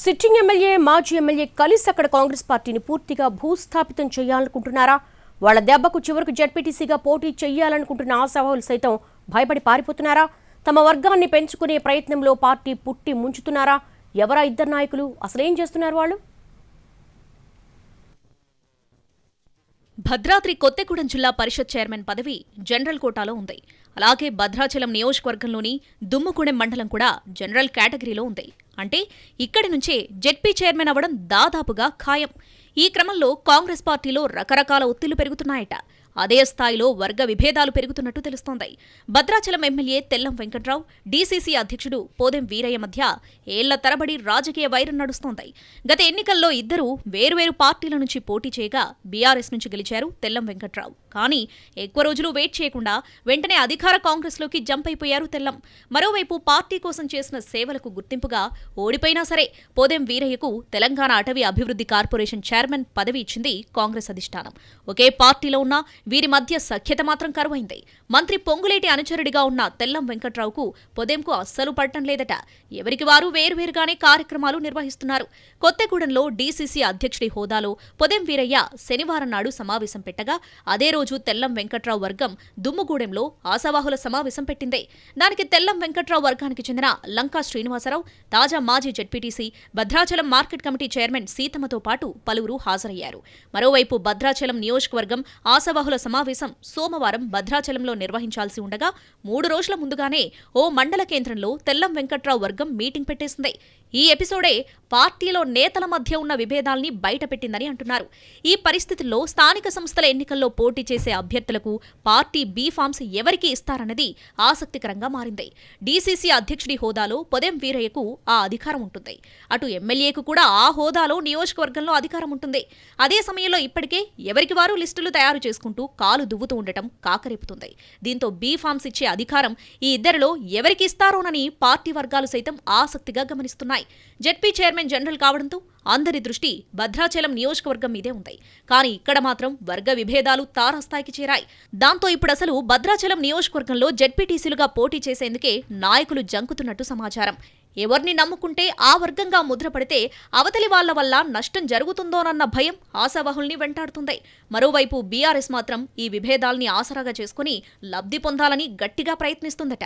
Sitting MLA మాజీ MLA కలిసి అక్కడ కాంగ్రెస్ పార్టీని పూర్తిగా భూస్థాపితం చేయాలనుకుంటున్నారా? వాళ్ళ దెబ్బకు చివరకు జడ్పీటీసీగా పోటీ చేయాలనుకుంటున్న ఆశావాహులు సైతం భయపడి పారిపోతున్నారా? తమ వర్గాన్ని పెంచుకునే ప్రయత్నంలో పార్టీ పుట్టి ముంచుతున్నారా? ఎవరా ఇద్దరు నాయకులు? అసలేం చేస్తున్నారు వాళ్ళు? భద్రాద్రి కొత్తగూడెం జిల్లా పరిషత్ చైర్మన్ పదవి జనరల్ కోటాలో ఉంది. అలాగే భద్రాచలం నియోజకవర్గంలోని దుమ్ముగూడెం మండలం కూడా జనరల్ కేటగిరీలో ఉంది. అంటే ఇక్కడి నుంచే జెడ్పీ చైర్మన్ అవ్వడం దాదాపుగా ఖాయం. ఈ క్రమంలో కాంగ్రెస్ పార్టీలో రకరకాల ఒత్తిళ్ళు పెరుగుతున్నాయట. అదే స్థాయిలో వర్గ విభేదాలు పెరుగుతున్నట్టు తెలుస్తోంది. భద్రాచలం ఎమ్మెల్యే తెల్లం వెంకట్రావు డీసీసీ అధ్యక్షుడు పోదెం వీరయ్య మధ్య ఏళ్ళ తరబడి రాజకీయ వైరం నడుస్తోంది. గత ఎన్నికల్లో ఇద్దరు వేర్వేరు పార్టీల నుంచి పోటీ చేయగా బీఆర్ఎస్ నుంచి గెలిచారు తెల్లం వెంకట్రావు. కానీ ఎక్కువ రోజులు వెయిట్ చేయకుండా వెంటనే అధికార కాంగ్రెస్లోకి జంప్ అయిపోయారు తెల్లం. మరోవైపు పార్టీ కోసం చేసిన సేవలకు గుర్తింపుగా ఓడిపోయినా సరే పోదెం వీరయ్యకు తెలంగాణ అటవీ అభివృద్ధి కార్పొరేషన్ చైర్మన్ పదవి ఇచ్చింది కాంగ్రెస్ అధిష్టానం. ఒకే పార్టీలో ఉన్న వీరి మధ్య సఖ్యత మాత్రం కరువైంది. మంత్రి పొంగులేటి అనుచరుడిగా ఉన్న తెల్లం వెంకట్రావుకు పొదెంకు అస్సలు పడటం లేదట. ఎవరికి వారు వేర్వేరుగానే కార్యక్రమాలు నిర్వహిస్తున్నారు. కొత్తగూడెంలో డీసీసీ అధ్యక్షుడి హోదాలో పొదెం వీరయ్య శనివారం నాడు సమావేశం పెట్టగా అదే రోజు తెల్లం వెంకట్రావు వర్గం దుమ్ముగూడెంలో ఆశావాహుల సమావేశం పెట్టింది. దానికి తెల్లం వెంకట్రావు వర్గానికి చెందిన లంకా శ్రీనివాసరావు తాజా మాజీ ZPTC Bhadrachalam market committee chairman సీతమ్మతో పాటు పలువురు హాజరయ్యారు. మరోవైపు భద్రాచలం నియోజకవర్గం ఆశావాహుల సమావేశం సోమవారం భద్రాచలంలో నిర్వహించాల్సి ఉండగా మూడు రోజుల ముందుగానే ఓ మండల కేంద్రంలో తెల్లం వెంకట్రావు వర్గం మీటింగ్ పెట్టేసింది. ఈ ఎపిసోడే పార్టీలో నేతల మధ్య ఉన్న విభేదాల్ని బయటపెట్టిందని అంటున్నారు. ఈ పరిస్థితుల్లో స్థానిక సంస్థల ఎన్నికల్లో పోటీ చేసే అభ్యర్థులకు పార్టీ బీ ఫామ్స్ ఎవరికి ఇస్తారన్నది ఆసక్తికరంగా మారింది. డీసీసీ అధ్యక్షుడి హోదాలో పొదెం వీరయ్యకు ఆ అధికారం ఉంటుంది. అటు ఎమ్మెల్యేకు కూడా ఆ హోదాలో నియోజకవర్గంలో అధికారం ఉంటుంది. అదే సమయంలో ఇప్పటికే ఎవరికి వారు లిస్టులు తయారు చేసుకుంటూ కాలు దువ్వుతూ ఉండటం కాకరేపుతుంది. దీంతో బీ ఫామ్స్ ఇచ్చే అధికారం ఈ ఇద్దరిలో ఎవరికి ఇస్తారోనని పార్టీ వర్గాలు సైతం ఆసక్తిగా గమనిస్తున్నాయి. జెడ్పీ చైర్మన్ జనరల్ కావడంతో అందరి దృష్టి భద్రాచలం నియోజకవర్గం మీదే ఉంది. కానీ ఇక్కడ మాత్రం వర్గ విభేదాలు తారాస్థాయికి చేరాయి. దాంతో ఇప్పుడు అసలు భద్రాచలం నియోజకవర్గంలో జడ్పీటీసీలుగా పోటీ చేసేందుకే నాయకులు జంకుతున్నట్టు సమాచారం. ఎవరిని నమ్ముకుంటే ఆ వర్గంగా ముద్రపడితే అవతలి వాళ్ళ వల్ల నష్టం జరుగుతుందోనన్న భయం ఆశావహుల్ని వెంటాడుతుంది. మరోవైపు బీఆర్ఎస్ మాత్రం ఈ విభేదాల్ని ఆసరాగా చేసుకుని లబ్ధి పొందాలని గట్టిగా ప్రయత్నిస్తుందట.